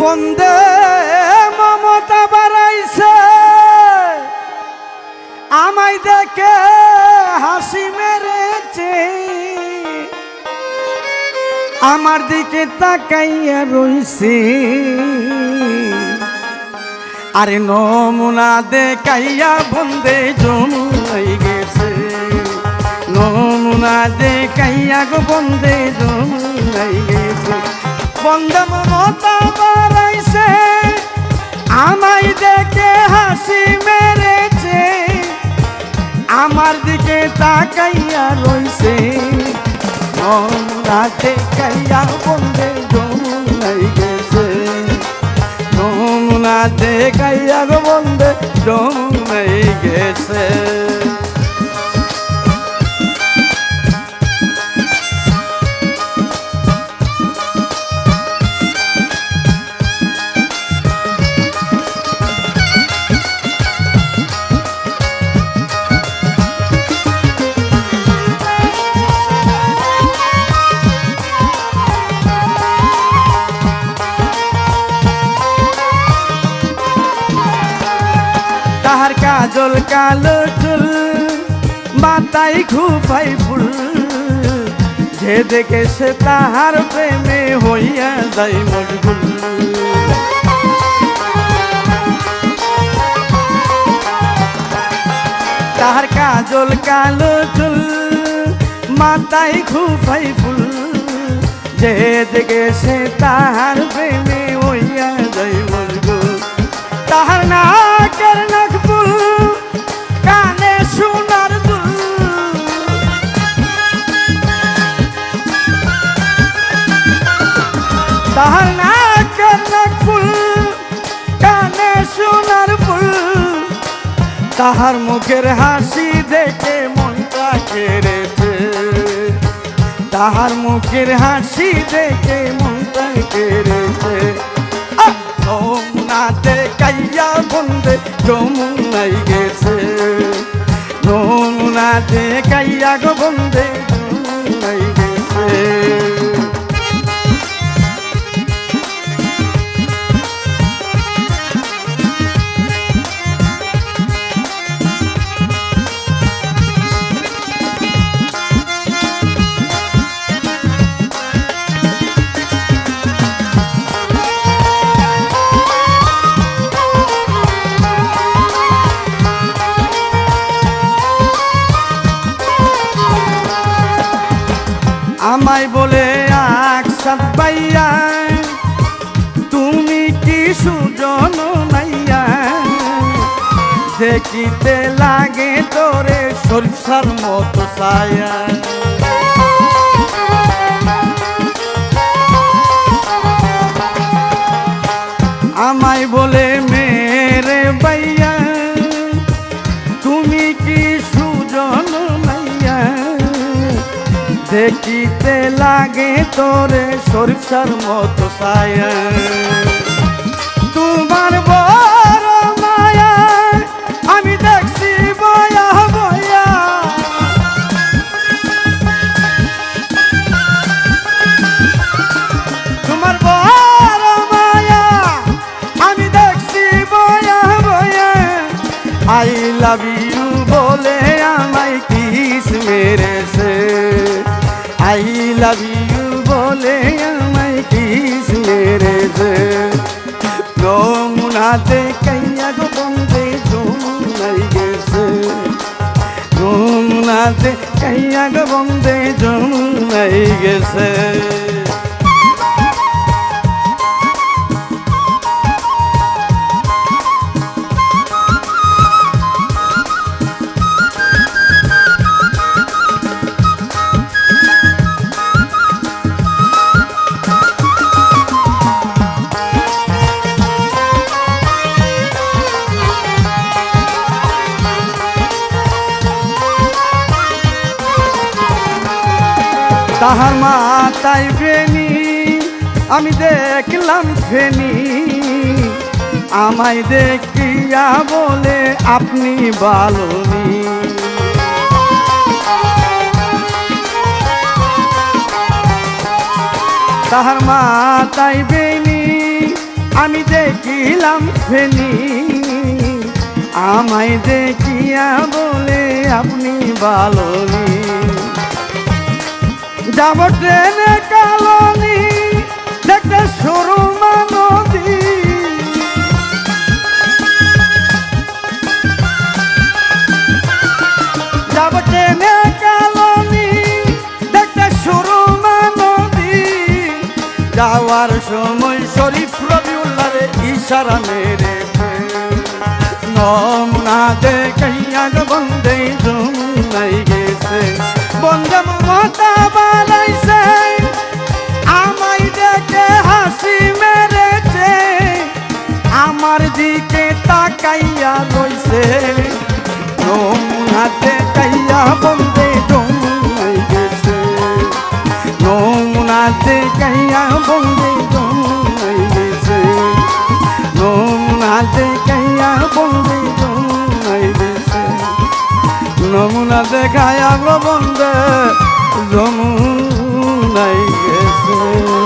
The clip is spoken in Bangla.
বন্দে মমতা বাড়াইছে। আমায় দেখে হাসি মেরেছে। আমার দিকে তাকাইয়া রইছে। আরে নমুনা দেখাইয়া বন্দে জমুনাই গেছে। নমুনা দেখাইয়া গো বন্দে জমুনাই তাকাইয়া রইছে। নমুনা কাইয়া বন্ধে জমুনাই গেছে। নমুনা দেখাইয়া বন্ধে জমুনাই গেছে। কাজল কালো চুল মাতাই খুপাই ফুল। যে দেখে সে তাহার প্রেমে হইয়া যায় মজগুল তাহার কাজল কালো চুল মাতাই খুপাই ফুল। যে দেখে সে তাহার প্রেমে হইয়া যায় মজগুল তাহার নাকের তাহার নাকপুল কানে ফুল। তাহার মুখের হাসি দেখে মনটা কেড়েছে। তাহার মুখের হাসি দেখে মনটা কেড়েছে। নাতে কাইয়া বন্দে যমুনাই গেছে। নমুনাতে কাইয়া গো বন্দে যমুনাই গেছে। আমায় বলে আকসাদ বাইয়া তুমি কি সুজন নাইয়া? দেখিতে লাগে তোরে সরিষার মতো ছায়া। আমায় বলে, মেরে বাইয়া তুমি কি দেখিতে লাগে তোরে সরিষার মতো ছায়া। তোমার বড় মায়া, আমি দেখছি বয়া বয়া। তোমার বড় মায়া, আমি দেখছি বয়া বয়া। আই লাভ ইউ বলে আমায় কিস মেরেছে। আই লাভ ইউ বলে আমায় কিস মেরেছে নমুনাতে কাইয়া গো বন্দে জমুনাই গেছে। নমুনাতে কাইয়া গো বন্দে জমুনাই গেছে। তাহার মাথায় ফেনি আমি দেখলাম ফেনি আমায় দেখিয়া বলে, আপনি বালনি তাহার মাথায় বেনি আমি দেখিলাম ফেনি আমায় দেখিয়া বলে, আপনি বালনি যাব ট্রেনে কালনি দেখতে সরু নদী যাব ট্রেনে কালনি দেখতে সরু নদী যাওয়ার সময় শরীফ রবিউল্লারে ইশারা মেরে নমনা দেখাইয়া গো বন্দে জুমাই গেছে। বন্দে তাকাইয়া রইছে নমনা দেখাইয়া বন্দে জুমাই গেছে। নমনা দেখাইয়া বন্দে জুমাই গেছে। নমুনা দেখাইয়া বন্দে জমাই দিছে নমুনা দেখাইয়া গো বন্দে জমুনাই গেছে।